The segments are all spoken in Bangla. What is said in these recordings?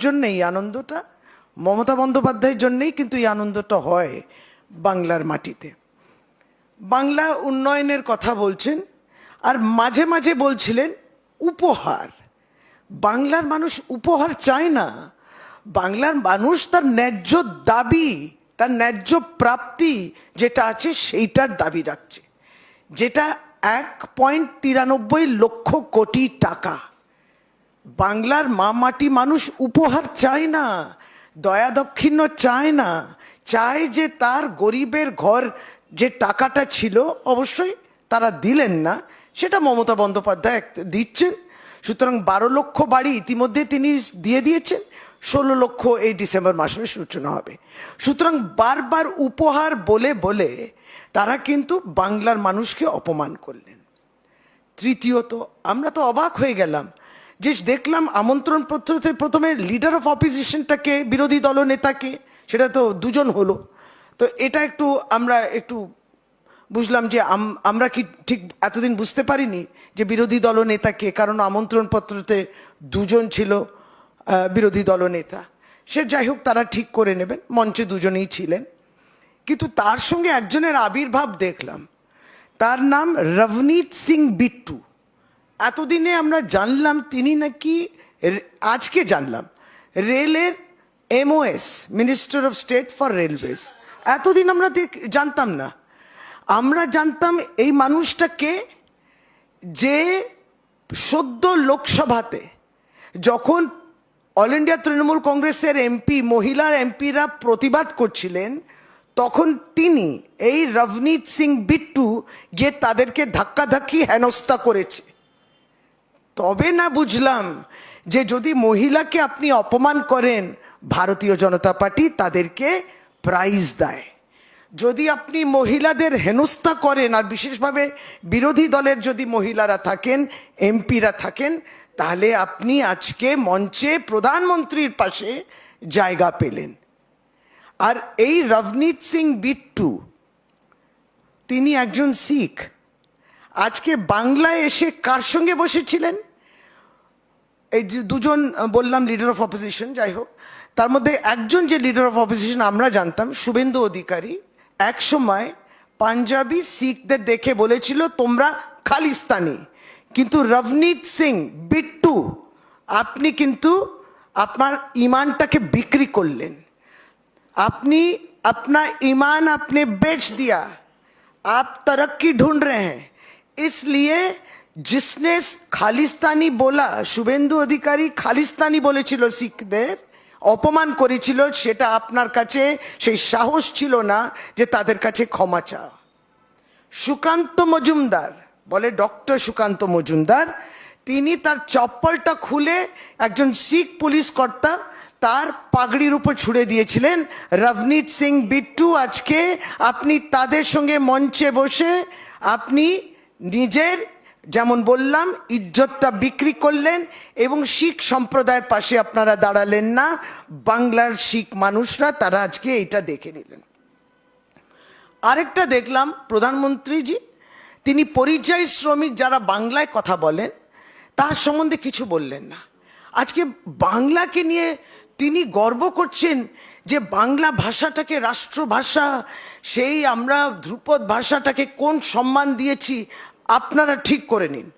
জন্য এই আনন্দটা, মমতা বন্দ্যোপাধ্যায়ের জন্যেই কিন্তু এই আনন্দটা হয় বাংলার মাটিতে। বাংলা উন্নয়নের কথা বলছেন, আর মাঝে মাঝে বলছিলেন উপহার। বাংলার মানুষ উপহার চায় না। বাংলার মানুষ তার ন্যায্য দাবি, তার ন্যায্য প্রাপ্তি যেটা আছে সেইটার দাবি রাখছে। যেটা এক পয়েন্ট তিরানব্বই লক্ষ কোটি টাকা। বাংলার মা মাটি মানুষ উপহার চায় না, দয়া দক্ষিণ্য চায় না, চায় যে তার গরিবের ঘর যে টাকাটা ছিল, অবশ্যই তারা দিলেন না, সেটা মমতা বন্দ্যোপাধ্যায় দিচ্ছেন। সুতরাং বারো লক্ষ বাড়ি ইতিমধ্যে তিনি দিয়ে দিয়েছেন, ষোলো লক্ষ এই ডিসেম্বর মাসের সূচনা হবে। সুতরাং বারবার উপহার বলে বলে তারা কিন্তু বাংলার মানুষকে অপমান করলেন। তৃতীয়ত, আমরা তো অবাক হয়ে গেলাম যে দেখলাম আমন্ত্রণ পত্রতে প্রথমে লিডার অফ অপোজিশনটাকে বিরোধী দলনেতাকে সেটা তো দুজন হলো। তো এটা একটু আমরা একটু বুঝলাম যে আম- আমরা কি ঠিক এতদিন বুঝতে পারিনি যে বিরোধী দল দলনেতাকে কারণ আমন্ত্রণ পত্রতে দুজন ছিল বিরোধী দলনেতা সে যাই হোক, তারা ঠিক করে নেবেন, মঞ্চে দুজনেই ছিলেন। কিন্তু তার সঙ্গে একজনের আবির্ভাব দেখলাম। তার নাম রভনীত সিং বিট্টু। এতদিনে আমরা জানলাম তিনি নাকি আজকে জানলাম, রেলের MOS minister of state for railways এতদিন আমরা জানতাম না। আমরা জানতাম এই মানুষটাকে যে সদ্য লোকসভাতে যখন অল ইন্ডিয়া তৃণমূল কংগ্রেসের এমপি মহিলার এমপিরা প্রতিবাদ করছিলেন, তখন তিনি এই রবনীত সিং বিট্টু গিয়ে তাদেরকে ধাক্কাধাক্কি হেনস্থা করেছে। তবে না বুঝলাম যে যদি মহিলাকে আপনি অপমান করেন, ভারতীয় জনতা পার্টি তাদেরকে প্রাইজ দেয়। যদি আপনি মহিলাদের হেনস্থা করেন আর বিশেষভাবে বিরোধী দলের যদি মহিলারা থাকেন, এমপিরা থাকেন, তাহলে আপনি আজকে মঞ্চে প্রধানমন্ত্রীর পাশে জায়গা পেলেন। আর এই রবনীত সিং বিট্টু, তিনি একজন শিখ। আজকে বাংলায় এসে কার সঙ্গে বসেছিলেন? এই যে দুজন আহ, বললাম লিডার অফ অপোজিশন যাই হোক তার মধ্যে একজন যে লিডার অফ অপোজিশন আমরা জানতাম শুভেন্দু অধিকারী এক সময় পাঞ্জাবি শিখদের দেখে বলেছিল তোমরা খালিস্তানি কিন্তু রভনীত সিং বিট্টু আপনি কিন্তু আপনার ইমানটাকে বিক্রি করলেন अपनी अपना ईमान आपने बेच दिया आप तरक्की ढूंढ रहे हैं इसलिए जिसने খালিস্তানি বলা শুভেন্দু অধিকারী খালিস্তানি বলেছিল শিখদের অপমান করেছিল সেটা আপনার কাছে সেই সাহস ছিল না যে তাদের কাছে ক্ষমা চাওয়া সুকান্ত মজুমদার বলে ডক্টর সুকান্ত মজুমদার তিনি তার চপ্পলটা খুলে একজন শিখ পুলিশ কর্তা তার পাগড়ির উপর ছুড়ে দিয়েছিলেন রভনীত সিং বিট্টু আজকে আপনি তাদের সঙ্গে মঞ্চে বসে আপনি নিজের যেমন বললাম, ইজ্জতটা বিক্রি করলেন এবং শিখ সম্প্রদায়ের পাশে আপনারা দাঁড়ালেন না, বাংলার শিখ মানুষরা তারা আজকে এটা দেখে নিলেন। আরেকটা দেখলাম, প্রধানমন্ত্রীজি, তিনি পরিযায়ী শ্রমিক যারা বাংলায় কথা বলেন, তার সম্বন্ধে কিছু বললেন না। আজকে বাংলাকে নিয়ে তিনি গর্ব করছেন যে বাংলা ভাষাটাকে, রাষ্ট্রভাষা, সেই আমরা ধ্রুপদ ভাষাটাকে কোন সম্মান দিয়েছি আপনারা ঠিক করে নিন।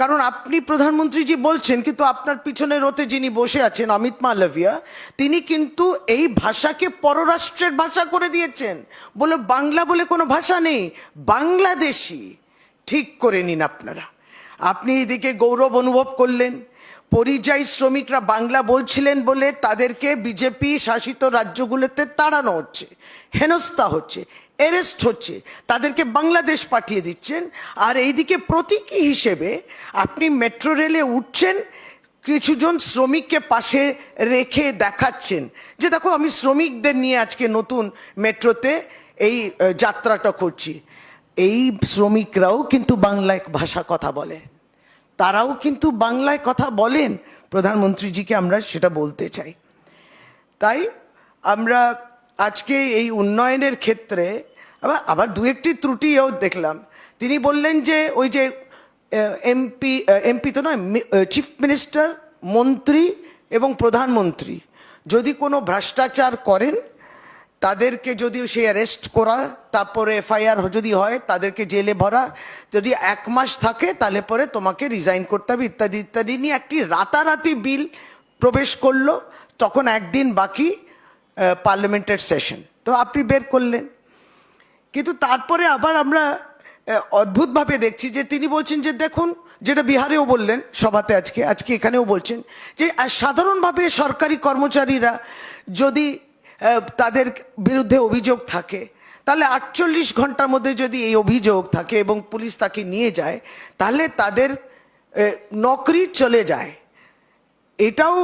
কারণ আপনি প্রধানমন্ত্রীজি বলছেন, কিন্তু আপনার পিছনে রোতে যিনি বসে আছেন, অমিত মালভিয়া, তিনি কিন্তু এই ভাষাকে পররাষ্ট্রের ভাষা করে দিয়েছেন। বলে বাংলা বলে কোনো ভাষা নেই, বাংলাদেশি। ঠিক করে নিন আপনারা। আপনি এদিকে গৌরব অনুভব করলেন। পরিযায়ী শ্রমিকরা বাংলা বলছিলেন বলে তাদেরকে বিজেপি শাসিত রাজ্যগুলোতে তাড়ানো হচ্ছে, হেনস্থা হচ্ছে। অ্যারেস্ট হচ্ছে, তাদেরকে বাংলাদেশ পাঠিয়ে দিচ্ছেন। আর এইদিকে প্রতীকী হিসেবে আপনি মেট্রো রেলে উঠছেন, কিছুজন শ্রমিককে পাশে রেখে দেখাচ্ছেন যে, দেখো, আমি শ্রমিকদের নিয়ে আজকে নতুন মেট্রোতে এই যাত্রাটা করছি। এই শ্রমিকরাও কিন্তু বাংলায় ভাষা কথা বলে। তারাও কিন্তু বাংলায় কথা বলেন। প্রধানমন্ত্রীজিকে আমরা সেটা বলতে চাই। তাই আমরা আজকে এই উন্নয়নের ক্ষেত্রে আবার আবার দু একটি ত্রুটিও দেখলাম। তিনি বললেন যে, ওই যে এমপি এমপি তো নয় চিফ মিনিস্টার, মন্ত্রী এবং প্রধানমন্ত্রী। যদি কোনো ভ্রষ্টাচার করেন, তাদেরকে যদিও সে অ্যারেস্ট করা, তারপরে এফআইআর যদি হয়, তাদেরকে জেলে ভরা, যদি এক মাস থাকে, তাহলে পরে তোমাকে রিজাইন করতে হবে, ইত্যাদি ইত্যাদি নিয়ে একটি রাতারাতি বিল প্রবেশ করল, তখন একদিন বাকি পার্লামেন্টের সেশন তো আপনি বের করলেন। কিন্তু তারপরে আবার আমরা অদ্ভুতভাবে দেখছি যে তিনি বলছেন যে দেখুন, যেটা বিহারেও বললেন সভাতে আজকে আজকে এখানেও বলছেন যে সাধারণভাবে সরকারি কর্মচারীরা যদি তাদের বিরুদ্ধে অভিযোগ থাকে, তাহলে আটচল্লিশ ঘণ্টার মধ্যে যদি এই অভিযোগ থাকে এবং পুলিশ তাকে নিয়ে যায়, তাহলে তাদের নকরি চলে যায়। এটাও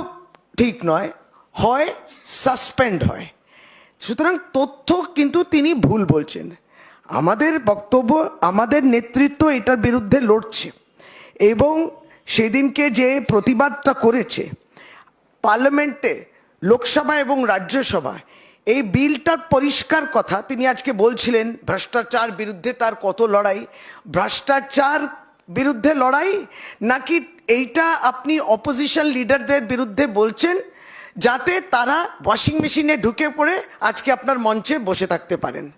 ঠিক নয়, হয় সাসপেন্ড হয়। সুতরাং তথ্য কিন্তু তিনি ভুল বলছেন। আমাদের বক্তব্য, আমাদের নেতৃত্ব এটার বিরুদ্ধে লড়ছে। এবং সেদিনকে যে প্রতিবাদটা করেছে, পার্লামেন্টে, লোকসভা এবং রাজ্যসভা, এই বিলটার পরিষ্কার কথা তিনি আজকে বলছিলেন, ভ্রষ্টাচার বিরুদ্ধে তার কত লড়াই? ভ্রষ্টাচার বিরুদ্ধে লড়াই? নাকি এইটা আপনি অপোজিশন লিডারদের বিরুদ্ধে বলছেন? যাতে তারা ওয়াশিং মেশিনে ঢুকে পড়ে আজকে আপনার মঞ্চে বসে থাকতে পারেন।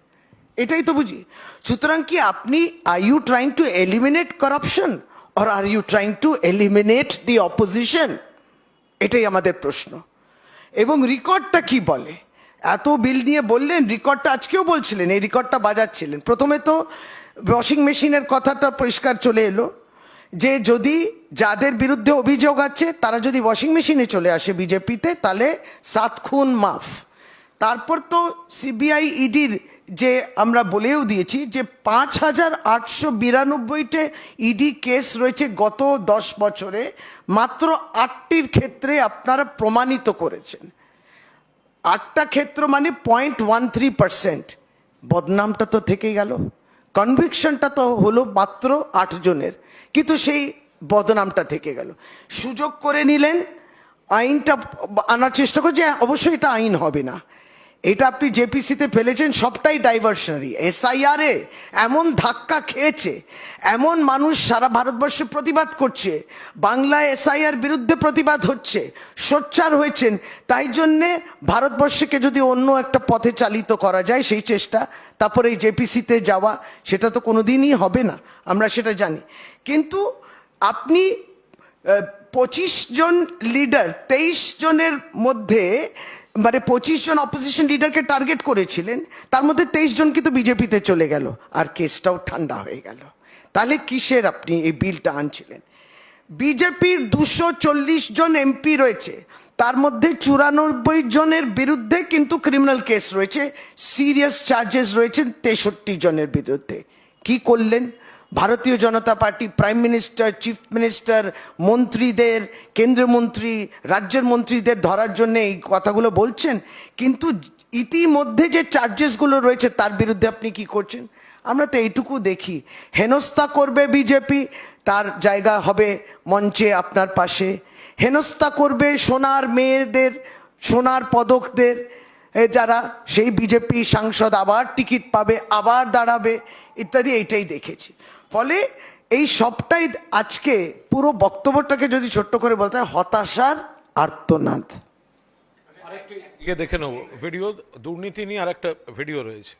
এটাই তো বুঝি। সুতরাং কি আপনি are you trying to eliminate corruption or are you trying to eliminate the opposition এটাই আমাদের প্রশ্ন। এবং রেকর্ডটা কি বলে? এত বিল নিয়ে বললেন, রেকর্ডটা আজকেও বলছিলেন, এই রেকর্ডটা বাজাচ্ছিলেন। প্রথমে তো ওয়াশিং মেশিনের কথাটা পরিষ্কার চলে এলো। যে যদি যাদের বিরুদ্ধে অভিযোগ আছে, তারা যদি ওয়াশিং মেশিনে চলে আসে বিজেপিতে, তাহলে সাত খুন মাফ। তারপর তো সিবিআই ইডির যে আমরা বলেও দিয়েছি যে পাঁচ হাজার আটশো বিরানব্বইটে ইডি কেস রয়েছে গত দশ বছরে, মাত্র আটটির ক্ষেত্রে আপনারা প্রমাণিত করেছেন। আটটা ক্ষেত্র মানে পয়েন্ট ওয়ান থ্রি পার্সেন্ট বদনামটা তো থেকেই গেল। কনভিকশনটা তো হলো মাত্র আট জনের কিন্তু সেই বদনামটা থেকে গেল। সুযোগ করে নিলেন, আইনটা আনার চেষ্টা করছে অবশ্যই এটা আইন হবে না। এটা আপনি জেপিসিতে ফেলেছেন, সবটাই ডাইভার্সনারি এসআইআর এমন ধাক্কা খেয়েছে, এমন মানুষ সারা ভারতবর্ষে প্রতিবাদ করছে, বাংলায় এসআইআর বিরুদ্ধে প্রতিবাদ হচ্ছে, সোচ্চার হয়েছেন, তাই জন্যে ভারতবর্ষকে যদি অন্য একটা পথে চালিত করা যায়, সেই চেষ্টা তারপরে এই জেপিসিতে যাওয়া, সেটা তো কোনোদিনই হবে না, আমরা সেটা জানি। কিন্তু আপনি পঁচিশ জন লিডার, তেইশ জনের মধ্যে মানে পঁচিশ জন অপোজিশন লিডারকে টার্গেট করেছিলেন, তার মধ্যে তেইশ জন কিন্তু বিজেপিতে চলে গেল, আর কেসটাও ঠান্ডা হয়ে গেল। তাহলে কিসের আপনি এই বিলটা আনছিলেন? বিজেপির দুশো চল্লিশ জন এমপি রয়েছে তার মধ্যে চুরানব্বই জনের বিরুদ্ধে কিন্তু ক্রিমিনাল কেস রয়েছে সিরিয়াস চার্জেস রয়েছে তেষট্টি জনের বিরুদ্ধে। কি করলেন? Bharatiya Janata party prime minister chief minister মন্ত্রীদের কেন্দ্রীয় মন্ত্রী রাজ্যের মন্ত্রীদের ধরার জন্য এই কথাগুলো বলছেন, কিন্তু ইতিমধ্যে যে চার্জেসগুলো রয়েছে তার বিরুদ্ধে আপনি কি করছেন? আমরা তো এইটুকু দেখি। হেনস্থা করবে বিজেপি তার জায়গা হবে মঞ্চে আপনার পাশে। হেনস্থা করবে সোনার মেয়েদের, সোনার পদকদের। যারা, সেই বিজেপি সাংসদ আবার টিকিট পাবে, আবার দাঁড়াবে, ইত্যাদি, এইটাই দেখেছি। ফলে এই সবটাই আজকে পুরো বক্তব্যটাকে যদি ছোট্ট করে বলতে হয়, হতাশার আর্তনাদ। দেখে নেব। ভিডিও, দুর্নীতি নিয়ে আরেকটা ভিডিও রয়েছে।